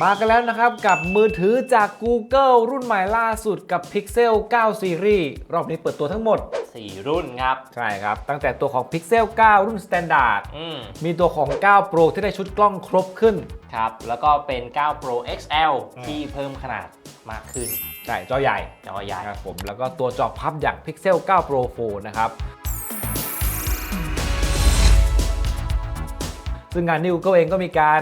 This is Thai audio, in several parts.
มากันแล้วนะครับ กับมือถือจาก Google รุ่นใหม่ล่าสุดกับ Pixel 9 Series รอบนี้เปิดตัวทั้งหมด 4 รุ่นครับ ใช่ครับ ตั้งแต่ตัวของ Pixel 9 รุ่น Standard อืมมีตัวของ 9 Pro ที่ได้ชุดกล้องครบขึ้น ครับ แล้วก็เป็น 9 Pro XL อืมที่เพิ่มขนาดมากขึ้น ใช่ จอใหญ่จอใหญ่ครับผมแล้วก็ตัวจอพับอย่าง Pixel 9 Pro 4 นะครับซึ่งงานนี้ Google เองก็มีการ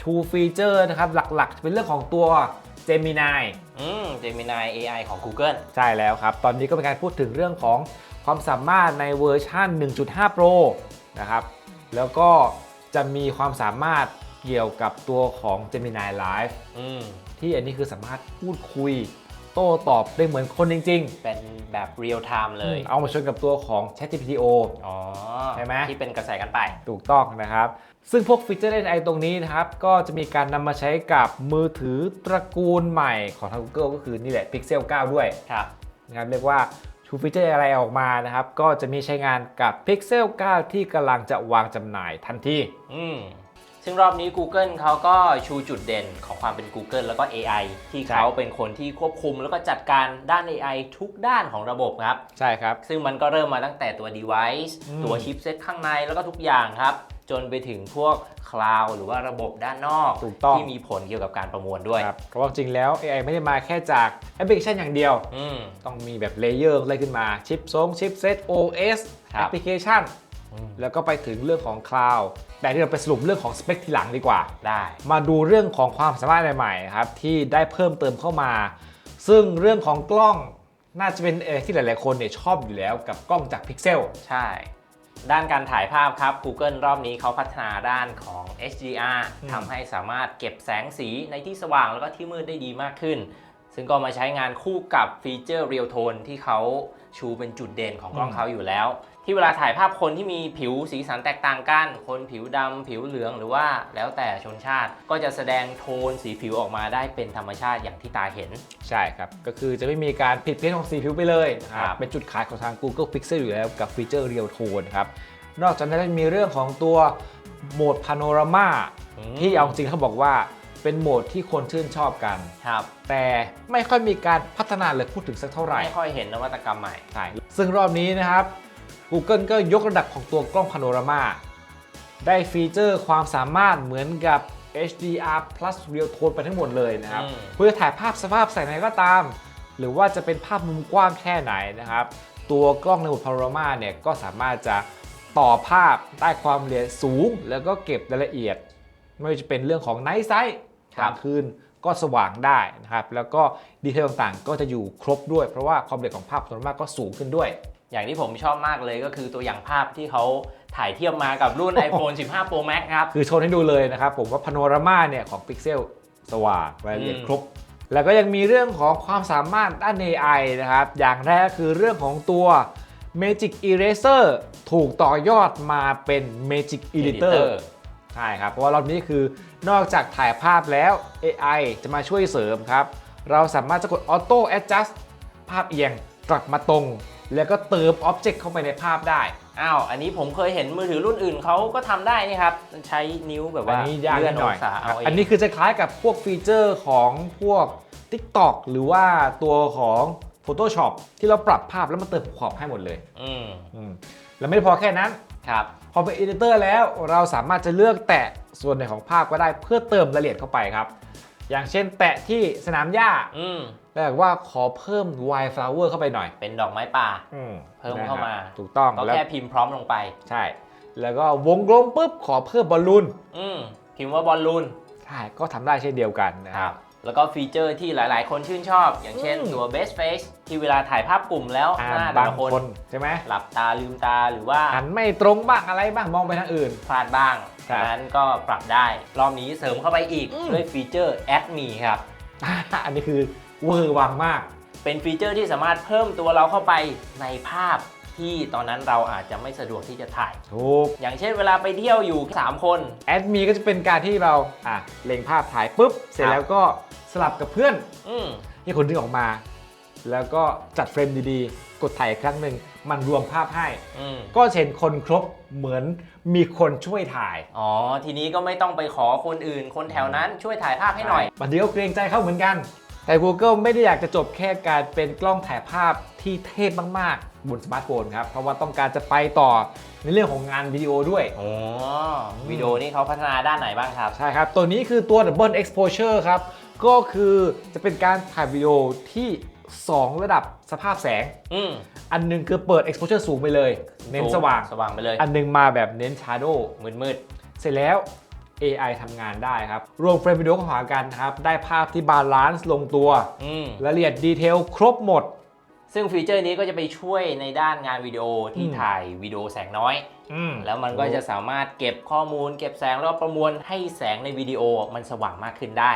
ชูฟีเจอร์นะครับหลักๆ เป็นเรื่องของตัว Gemini อืม Gemini AI ของ Google ใช่แล้วครับ ตอนนี้ก็เป็นการพูดถึงเรื่องของความสามารถในเวอร์ชัน1.5 Pro นะครับ แล้วก็จะมีความสามารถเกี่ยวกับตัวของ Gemini Live อืมที่อันนี้คือสามารถพูดคุย โต้ตอบได้เหมือนคนจริง เป็นแบบ real time ๆเลย เอามาชนกับตัวของ ChatGPT-O อ๋อใช่ไหม ที่เป็นกระแสกันไป ถูกต้องนะครับ ซึ่งพวกฟีเจอร์ AI ตรงนี้นะครับ ก็จะมีการนำมาใช้กับมือถือตระกูลใหม่ของทาง Google ก็คือนี่แหละ Pixel 9 ด้วยครับ นะครับเรียกว่าชูฟีเจอร์อะไรออกมานะครับ ก็จะมีใช้งานกับ Pixel 9 ที่กำลังจะวางจำหน่ายทันที อืม ซึ่งรอบนี้ Google เขาก็ชูจุดเด่นของความเป็น Google แล้วก็ AI ที่ใช่เขาเป็นคนที่ควบคุมแล้วก็จัดการด้าน AI ทุกด้านของระบบครับ ใช่ครับ ซึ่งมันก็เริ่มมาตั้งแต่ตัว device อืมตัวชิปเซ็ตข้างในแล้วก็ทุกอย่างครับ จนไปถึงพวกคลาวหรือว่าระบบด้านนอกถูกต้อง ที่มีผลเกี่ยวกับการประมวลด้วยครับเพราะว่าจริงแล้ว AI ไม่ได้มาแค่จากแอปพลิเคชันอย่างเดียว อืม ต้องมีแบบเลเยอร์อะไรขึ้นมาชิปซงชิปเซต OS ครัแอบ ปพลิเคชันอืม แล้วก็ไปถึงเรื่องของคลาวด์แต่ที่เราไปสรุปเรื่องของสเปคทีหลังดีกว่า ได้ มาดูเรื่องของความสามารถใหม่ๆครับที่ได้เพิ่มเติมเข้ามา ซึ่งเรื่องของกล้องน่าจะเป็นเออที่หลายๆคนเนี่ยชอบอยู่แล้วกับกล้องจากพิกเซลใช่ ด้านการถ่ายภาพครับ Google รอบนี้เขาพัฒนาด้านของ HDR อืมทำให้สามารถเก็บแสงสีในที่สว่างแล้วก็ที่มืดได้ดีมากขึ้น ซึ่งก็มาใช้งานคู่กับฟีเจอร์ Real Tone ที่เขาชูเป็นจุดเด่นของกล้องเขาอยู่แล้ว ที่เวลาถ่ายภาพคนที่มีผิวสีสันแตกต่างกัน คนผิวดำผิวเหลืองหรือว่าแล้วแต่ชนชาติ ก็จะแสดงโทนสีผิวออกมาได้เป็นธรรมชาติอย่างที่ตาเห็น ใช่ครับ ก็คือจะไม่มีการผิดเพี้ยนของสีผิวไปเลยนะคครัรับบเป็นจุดขายของทาง Google Pixel อยู่แล้วกับฟีเจอร์ Real Tone ครับ นอกจากนั้นยังมีเรื่องของตัวโหมด Panorama ที่เอาจริงเขาบอกว่า เป็นโหมดที่คนชื่นชอบกัน ครับแต่ไม่ค่อยมีการพัฒนาเลยพูดถึงสักเท่าไหร่ ไม่ค่อยเห็นนวัตกรรมใหม่ใช่ ซึ่งรอบนี้นะครับ Google ก็ยกระดับของตัวกล้องพาโนรามา ได้ฟีเจอร์ความสามารถเหมือนกับ HDR plus Real Tone ไปทั้งหมดเลยนะครับ อืม เพื่อถ่ายภาพสภาพแสงไหนก็ตาม หรือว่าจะเป็นภาพมุมกว้างแค่ไหนนะครับ ตัวกล้องในโหมดพาโนรามาเนี่ยก็สามารถจะต่อภาพได้ความละเอียดสูง แล้วก็เก็บรายละเอียด ไม่ว่าจะเป็นเรื่องของไนท์ไซต์ค กรับลางคืนก็สว่างได้นะครับ แล้วก็ดีเทลต่างๆ ก็จะอยู่ครบด้วย เพราะว่าความละเอียดของภาพพาโนรามาก็สูงขึ้นด้วย อย่างที่ผมชอบมากเลยก็คือตัวอย่างภาพที่เขาถ่ายเทียบมากับรุ่น iPhone 15 Pro Max ครับ คือโชว์ให้ดูเลยนะครับผมว่าพาโนรามาเนี่ยของ Pixel สว่างรายละเอียดอืมครบ แล้วก็ยังมีเรื่องของความสามารถด้าน AI นะครับ อย่างแรกคือเรื่องของตัว Magic Eraser ถูกต่อยอดมาเป็น Magic Editor ใช่ครับ เพราะว่ารอบนี้คือนอกจากถ่ายภาพแล้ว AI จะมาช่วยเสริมครับ เราสามารถจะกด Auto Adjust ภาพเอียงกลับมาตรง แล้วก็เติม Object เข้าไปในภาพได้อ้าว อันนี้ผมเคยเห็นมือถือรุ่นอื่นเขาก็ทำได้นี่ครับ ใช้นิ้วแบบอันว่านี้ยากเลื่นิอนดหอน่อยงศาคเอารับเองอันนี้คือจะคล้ายกับพวกฟีเจอร์ของพวก TikTok หรือว่าตัวของ Photoshop ที่เราปรับภาพแล้วมาเติมขอบให้หมดเลย อืมอืมแล้วไม่พอแค่นั้น ครับพอเป็น Editor แล้วเราสามารถจะเลือกแตะส่วนไหนของภาพก็ได้เพื่อเติมรายละเอียดเข้าไปครับ อย่างเช่นแตะที่สนามหญ้าอืมแล้วบอกว่าขอเพิ่ม Wild Flower เข้าไปหน่อยเป็นดอกไม้ป่า อืมเพิ่มเข้ามานะครับถูกต้องก็แล้วแค่พิมพ์พร้อมลงไป ใช่ แล้วก็วงกลมปุ๊บขอเพิ่มบอลลูนอืมพิมพ์ว่าบอลลูนใช่ก็ทำได้เช่นเดียวกันนะคครัรับบ แล้วก็ฟีเจอร์ที่หลาย ๆ คนชื่นชอบ อย่างเช่นอืมตัว best face ที่เวลาถ่ายภาพกลุ่มแล้วอ่าหน้าแต่บางละคนคนใช่ไหมหลับตาลืมตาหรือว่าหันไม่ตรงบ้างอะไรบ้างมองไปทางอื่น พลาดบ้างครับดังนั้นก็ปรับได้ รอบนี้เสริมเข้าไปอีกอืมด้วยฟีเจอร์ add me ครับอันนี้คือเวอร์วังมาก เป็นฟีเจอร์ที่สามารถเพิ่มตัวเราเข้าไปในภาพ ที่ตอนนั้นเราอาจจะไม่สะดวกที่จะถ่าย ถูกอย่างเช่นเวลาไปเที่ยวอยู่ 3 คน แอดมีก็จะเป็นการที่เราอะเล็งภาพถ่ายปุ๊บ เสร็จครับแล้วก็สลับกับเพื่อนอืมที่คนดึงออกมา แล้วก็จัดเฟรมดีๆ กดถ่ายอีกครั้งหนึ่งมันรวมภาพให้ อืมก็จะเห็นคนครบเหมือนมีคนช่วยถ่ายอ๋อ ทีนี้ก็ไม่ต้องไปขอคนอื่น คนแถวนั้นช่วยถ่ายภาพให้หน่อยบางทีก็เกรงใจเขาเหมือนกัน แต่ Google ไม่ได้อยากจะจบแค่การเป็นกล้องถ่ายภาพที่เทพมากๆ บนสมาร์ทโฟนครับ เพราะว่าต้องการจะไปต่อในเรื่องของงานวิดีโอด้วย อ๋อวิดีโอนี่เขาพัฒนาด้านไหนบ้างครับ ใช่ครับ ตัวนี้คือตัว Double Exposure ครับ ก็คือจะเป็นการถ่ายวิดีโอที่ 2 ระดับสภาพแสง อืมอันหนึงคือเปิด exposure สูงไปเลย เน้นสว่าง สว่างไปเลย อันหนึงมาแบบเน้น shadow มืดเสร็จแล้ว AI ทำงานได้ครับ รวมเฟรมวิดีโอเข้าหากันครับ ได้ภาพที่บาลานซ์ลงตัวๆอืมรายละเอียดดีเทลครบหมด ซึ่งฟีเจอร์นี้ก็จะไปช่วยในด้านงานวิดีโอที่อืมถ่ายวิดีโอแสงน้อย อืม แล้วมันก็จะสามารถเก็บข้อมูล เก็บแสงแล้วก็ประมวลให้แสงในวิดีโอมันสว่างมากขึ้นได้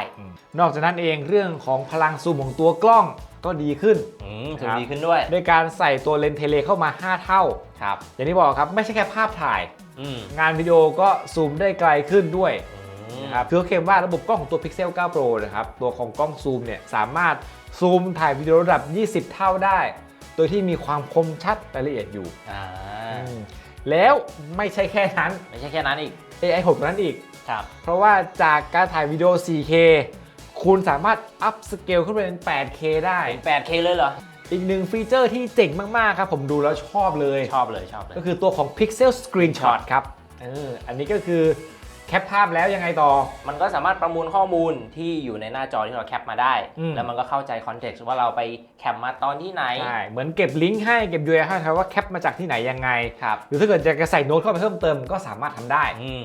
นอกจากนั้นเองเรื่องของพลังซูมของตัวกล้องก็ดีขึ้นอืมถึคงรับดีขึ้นด้วย ด้วยการใส่ตัวเลนส์เทเลเข้ามา 5 เท่า ครับ อย่างที่บอกครับไม่ใช่แค่ภาพถ่ายอืมงานวิดีโอก็ซูมได้ไกลขึ้นด้วยอืม นะครับคือเขาเคลมว่าระบบกล้องของตัว Pixel 9 Pro นะครับตัวของกล้องซูมเนี่ยสามารถซูมถ่ายวิดีโอระดับ 20 เท่าได้ โดยที่มีความคมชัดรายละเอียดอยู่อ่าอืมแล้วไม่ใช่แค่นั้น ไม่ใช่แค่นั้นอีก AI 6กว่านั้นอีก ครับ เพราะว่าจากการถ่ายวิดีโอ 4K คุณสามารถอัพสเกลขึ้นไปเป็น 8K ได้ เป็น 8K เลยเหรอ อีกหนึ่งฟีเจอร์ที่เจ๋งมาก ๆ ครับ ผมดูแล้วชอบเลย ชอบเลยชอบเลย ก็คือตัวของ Pixel Screenshot ครับเอออันนี้ก็คือ แคปภาพแล้วยังไงต่อ มันก็สามารถประมวลข้อมูลที่อยู่ในหน้าจอที่เราแคปมาได้ อืม แล้วมันก็เข้าใจคอนเท็กซ์ว่าเราไปแคปมาตอนที่ไหน ใช่เหมือนเก็บลิงก์ให้เก็บ URL ให้ครับว่าแคปมาจากที่ไหนยังไง ครับ หรือถ้าเกิดอยากจะใส่โน้ตเข้าไปเพิ่มเติมก็สามารถทำได้ อืม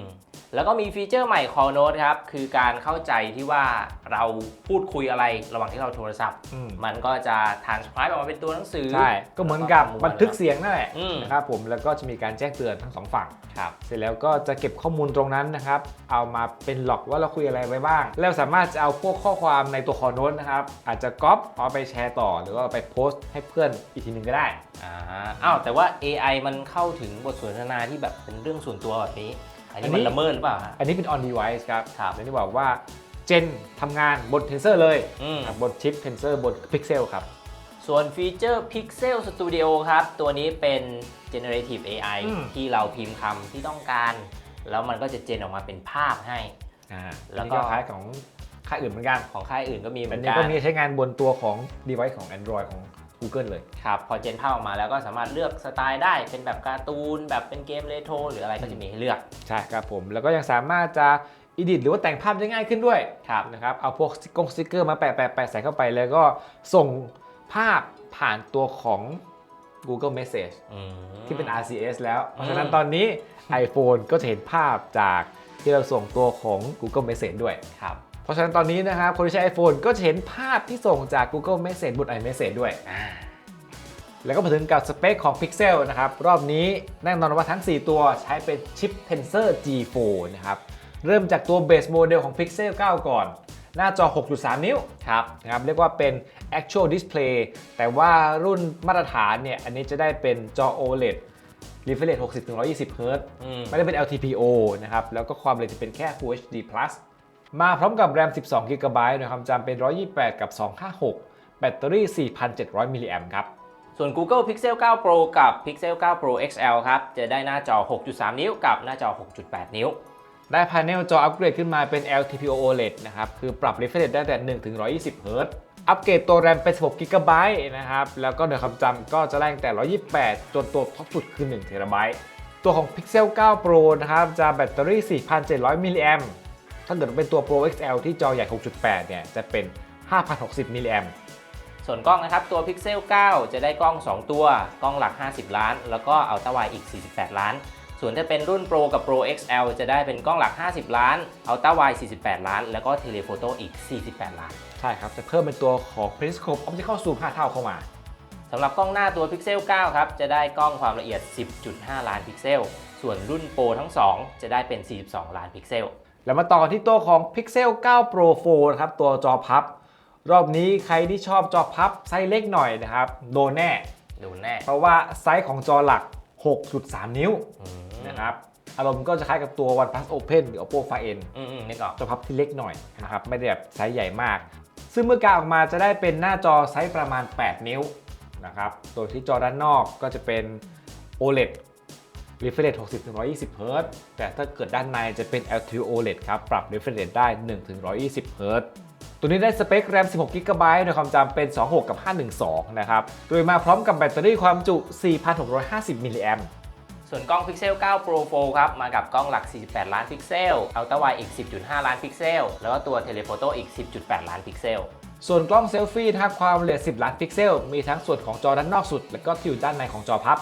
แล้วก็มีฟีเจอร์ใหม่ Call Note ครับ คือการเข้าใจที่ว่าเราพูดคุยอะไรระหว่างที่เราโทรศัพท์ อืม มันก็จะ transcribe ออกมาเป็นตัวหนังสือ ใช่ ก็เหมือนกับแล้วบันทึกเสียงนั่นแหละอืม นะครับผม แล้วก็จะมีการแจ้งเตือนทั้งสองฝั่ง ครับ เสร็จแล้วก็จะเก็บข้อมูลตรงนั้นนะครับ เอามาเป็นหลอกว่าเราคุยอะไรไว้บ้าง แล้วสามารถจะเอาพวกข้อความในตัวคอโน้ตนะครับ อาจจะก๊อปเอาไปแชร์ต่อ หรือว่าเอาไปโพสต์ให้เพื่อนอีกทีหนึ่งก็ได้ อ่า อ้าว แต่ว่า AI มันเข้าถึงบทสนทนาที่แบบเป็นเรื่องส่วนตัวแบบนี้ อันนี้อันนี้มันละเมิดหรือเปล่าฮะ อันนี้เป็น on device ครับครับอย่างที่บอกว่าเจนทำงานบนเทนเซอร์เลยอืม ครับบนชิปเทนเซอร์บนพิกเซลครับ ส่วนฟีเจอร์ Pixel Studio ครับ ตัวนี้เป็น generative AI อืม ที่เราพิมพ์คำที่ต้องการ แล้วมันก็จะเจนออกมาเป็นภาพให้ อ่าแล้แล้ววก็ ก็คล้ายของค่ายอื่นเหมือนกันของค่ายอื่นก็มีเหมือัอนนนี้กัก็นมีใช้งานบนตัวของ device ของ Android ของ Google เลย ครับ พอเจนภาพออกมาแล้วก็สามารถเลือกสไตล์ได้เป็นแบบการ์ตูน แบบเป็นเกมเรโทรหรืออะไรก็จะมีให้เลือก ใช่ครับผม แล้วก็ยังสามารถจะ edit หรือว่าแต่งภาพได้ง่ายขึ้นด้วยครับนะครับเอาพวกสติ๊กกงสติ๊กเกอร์มาแปะแปะแปะใส่เข้าไปแล้วก็ส่งภาพผ่านตัวของ Google Message อืมที่เป็น RCS แล้ว เพราะฉะนั้นอืมตอนนี้ iPhone ก็จะเห็นภาพจากที่เราส่งตัวของ Google Message ด้วยครับเพ ราะฉะนั้นตอนนี้นะครับคนที่ใช้ iPhone ก็จะเห็นภาพที่ส่งจาก Google Message บน iMessage ด้วยอ่าแล้วก็มาถึงกับสเปคของ Pixel นะครับ รอบนี้แน่นอนว่าทั้ง 4 ตัวใช้เป็นชิป Tensor G4 นะครับ เริ่มจากตัวเบสโมเดลของ Pixel 9 ก่อน หน้าจอ 6.3 นิ้วครับนะครับ เรียกว่าเป็น Actual Display แต่ว่ารุ่นมาตรฐานเนี่ย อันนี้จะได้เป็นจอ OLED Refresh rate 60-120 Hz อืมไม่ได้เป็น LTPO นะครับ แล้วก็ความเร็วจะเป็นแค่ Full HD Plus มาพร้อมกับ RAM 12 GB นะครับจำเป็น 128 กับ 256 แบตเตอรี่ 4,700 มิลลิแอมครับ ส่วน Google Pixel 9 Pro กับ Pixel 9 Pro XL ครับ จะได้หน้าจอ 6.3 นิ้วกับหน้าจอ 6.8 นิ้ว ได้พาเนลจออัปเกรดขึ้นมาเป็น LTPO OLED นะครับ คือปรับ refresh rate ได้แต่1ถึง120 Hz อัปเกรดตัว RAM เป็น 16 GB นะครับ แล้วก็เนื้อคำจำก็จะแรงแต่ 128 จนตัวท็อปสุดคือ 1 TB ตัวของ Pixel 9 Pro นะครับ จะแบตเตอรี่ 4,700 มิลลิแอม ถ้าเกิดเป็นตัว Pro XL ที่จอใหญ่ 6.8 เนี่ย จะเป็น 5,060 มิลลิแอมส่วนกล้องนะครับ ตัว Pixel 9 จะได้กล้อง 2 ตัว กล้องหลัก 50 ล้าน แล้วก็ Ultra Wide อีก 48 ล้าน ส่วนถ้าเป็นรุ่น Pro กับ Pro XL จะได้เป็นกล้องหลัก 50 ล้าน Ultra Wide 48 ล้าน แล้วก็ Telephoto อีก 48 ล้าน ใช่ครับ จะเพิ่มเป็นตัวของ Periscope Optical Zoom 5 เท่าเข้ามาสำหรับกล้องหน้าตัว Pixel 9 ครับ จะได้กล้องความละเอียด 10.5 ล้านพิกเซล ส่วนรุ่น Pro ทั้ง 2 จะได้เป็น 42 ล้านพิกเซล แล้วมาต่อที่ตัวของ Pixel 9 Pro 4นะครับตัวจอพับ รอบนี้ใครที่ชอบจอพับไซส์เล็กหน่อยนะครับโดนแน่ ดูแน่ เพราะว่าไซส์ของจอหลัก 6.3 นิ้วอืมนะครับอารมณ์ก็จะคล้ายกับตัว OnePlus Open หรือ Oppo Find N อืมอืมนึกออก จอพับที่เล็กหน่อยนะครับไม่ได้แบบไซส์ใหญ่มาก ซึ่งเมื่อกางออกมาจะได้เป็นหน้าจอไซส์ประมาณ 8 นิ้วนะครับ ตัวที่จอด้านนอกก็จะเป็น OLED refresh rate 60-120 Hz แต่ถ้าเกิดด้านในจะเป็น LTO OLED ครับ ปรับ refresh rate ได้1-120 Hz ตัวนี้ได้สเปค RAM 16 GB ในความจำเป็น 26 กับ 512 นะครับ โดยมาพร้อมกับแบตเตอรี่ความจุ 4,650 มิลลิแอมส่วนกล้อง Pixel 9 Pro 4 ครับ มากับกล้องหลัก 48 ล้านพิกเซล Ultra Wide อีก 10.5 ล้านพิกเซล แล้วก็ตัว Telephoto อีก 10.8 ล้านพิกเซล ส่วนกล้องเซลฟี่ถ้าความละเอียด 10 ล้านพิกเซล มีทั้งส่วนของจอด้านนอกสุด และก็ที่อยู่ด้านในของจอพับ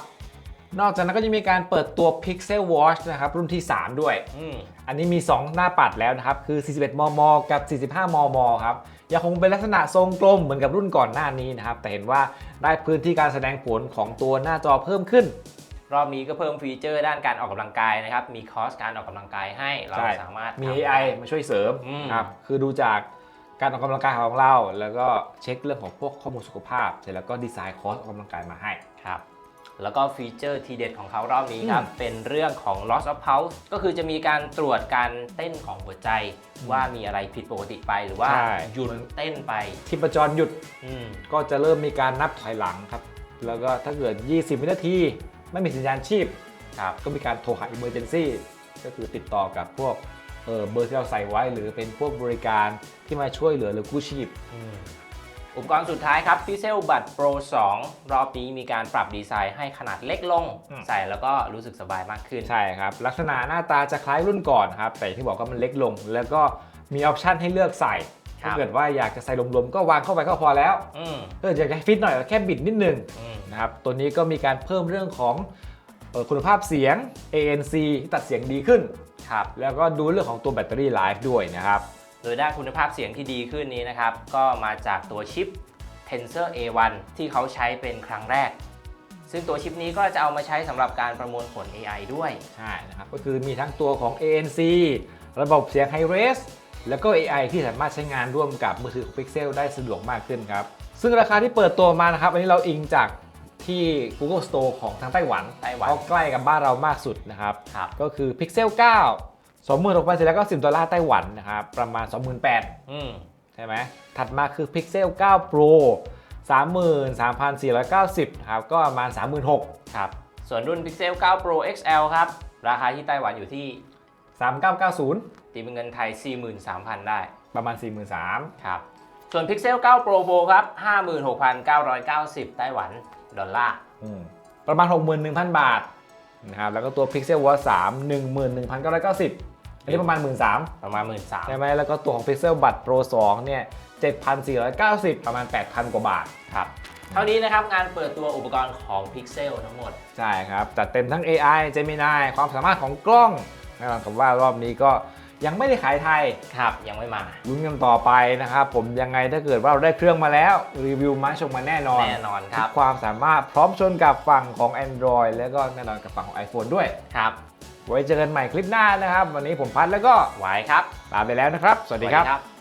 นอกจากนั้นก็จะมีการเปิดตัว Pixel Watch นะครับ รุ่นที่ 3 ด้วยอืมอันนี้มี 2 หน้าปัดแล้วนะครับ คือ 41 มม กับ 45 มม ครับ ยังคงเป็นลักษณะทรงกลมเหมือนกับรุ่นก่อนหน้านี้นะครับ แต่เห็นว่าได้พื้นที่การแสดงผลของตัวหน้าจอเพิ่มขึ้น รอบนี้ก็เพิ่มฟีเจอร์ด้านการออกกำลังกายนะครับ มีคอร์สการออกกำลังกายให้เราใช่ สามารถมี ทำ AI มาช่วยเสริมอืม ครับ คือดูจากการออกกำลังกายของเรา แล้วก็เช็คเรื่องของพวกข้อมูลสุขภาพ เสร็จแล้วก็ดีไซน์คอร์สออกกำลังกายมาให้ ครับ แล้วก็ฟีเจอร์ทีเด็ดของเขารอบนี้ครับอืมเป็นเรื่องของ loss of pulse ก็คือจะมีการตรวจการเต้นของหัวใจว่ามีอะไรผิดปกติไปหรือว่าใช่ หยุดเต้นไปที่ประจรหยุดอืมก็จะเริ่มมีการนับถอยหลังครับ แล้วก็ถ้าเกิด 20 วินาที ไม่มีสัญญาณชีพ ครับ ก็มีการโทรหา Emergency ก็คือติดต่อกับพวกเออเบอร์ที่เราใส่ไว้ หรือเป็นพวกบริการที่มาช่วยเหลือหรือกู้ชีพอุ ปกรณ์สุดท้ายครับ Pixel Buds Pro 2 รอบนี้มีการปรับดีไซน์ให้ขนาดเล็กลง อืม ใส่แล้วก็รู้สึกสบายมากขึ้น ใช่ครับ ลักษณะหน้าตาจะคล้ายรุ่นก่อนครับ แต่อย่างที่บอกว่ามันเล็กลง แล้วก็มีออปชันให้เลือกใส่ครับ ถ้าเกิดว่าอยากจะใส่ลมๆก็วางเข้าไปก็พอแล้วอืมถ้าเกิดอยากจะให้ฟิตหน่อยก็แค่บิดนิดนึงอืมนะครับตัวนี้ก็มีการเพิ่มเรื่องของเอ่อคุณภาพเสียง ANC ที่ตัดเสียงดีขึ้น ครับ แล้วก็ดูเรื่องของตัวแบตเตอรี่ไลฟ์ด้วยนะครับ โดยด้านคุณภาพเสียงที่ดีขึ้นนี้นะครับ ก็มาจากตัวชิป Tensor A1 ที่เขาใช้เป็นครั้งแรก ซึ่งตัวชิปนี้ก็จะเอามาใช้สำหรับการประมวลผล AI ด้วย ใช่นะครับก็คือมีทั้งตัวของ ANC ระบบเสียง High Res แล้วก็ AI ที่สามารถใช้งานร่วมกับมือถือของ Pixel ได้สะดวกมากขึ้นครับ ซึ่งราคาที่เปิดตัวมานะครับ อันนี้เราอิงจากที่ Google Store ของทางไต้หวันไต้หวัน เพราะใกล้กับบ้านเรามากสุดนะครับ ครับ ก็คือ Pixel 9 26,490ดอลลาร์ไต้หวันนะครับประมาณ28,000อืมใช่ไหมถัดมาคือ Pixel 9 Pro 33,490นะครับก็ประมาณ 36,000ครับส่วนรุ่น Pixel 9 Pro XL ครับ ราคาที่ไต้หวันอยู่ที่ 3990 ตีเป็นเงินไทย 43,000 ได้ประมาณ 43,000ครับส่วน Pixel 9 Pro 4ครับ 56,990 ไต้หวันดอลลาร์อืมประมาณ 61,000 บาทนะครับแล้วก็ตัว Pixel Watch 3 11,990 อันนี้ประมาณ 13,000ประมาณ 13,000ใช่ไหมแล้วก็ตัวของ Pixel Buds Pro 2 เนี่ย 7,490 ประมาณ 8,000 กว่าบาทครับเท่านี้นะครับ งานเปิดตัวอุปกรณ์ของ Pixel ทั้งหมด ใช่ครับ จัดเต็มทั้ง AI Gemini ความสามารถของกล้องแน่นอนกับว่ารอบนี้ก็ยังไม่ได้ขายไทยครับ ยังไม่มาลุ้นกันต่อไปนะครับ ผมยังไงถ้าเกิดว่าเราได้เครื่องมาแล้ว รีวิวมาชมมาแน่นอน แน่นอนครับทุกความสามารถพร้อมชนกับฝั่งของ Android แล้วก็แน่นอนกับฝั่งของ iPhone ด้วยครับ ไว้เจอกันใหม่คลิปหน้านะครับ วันนี้ผมพัดแล้วก็ไว้ครับลาไปแล้วนะครับ สวัสดีครับสวัสดีครับ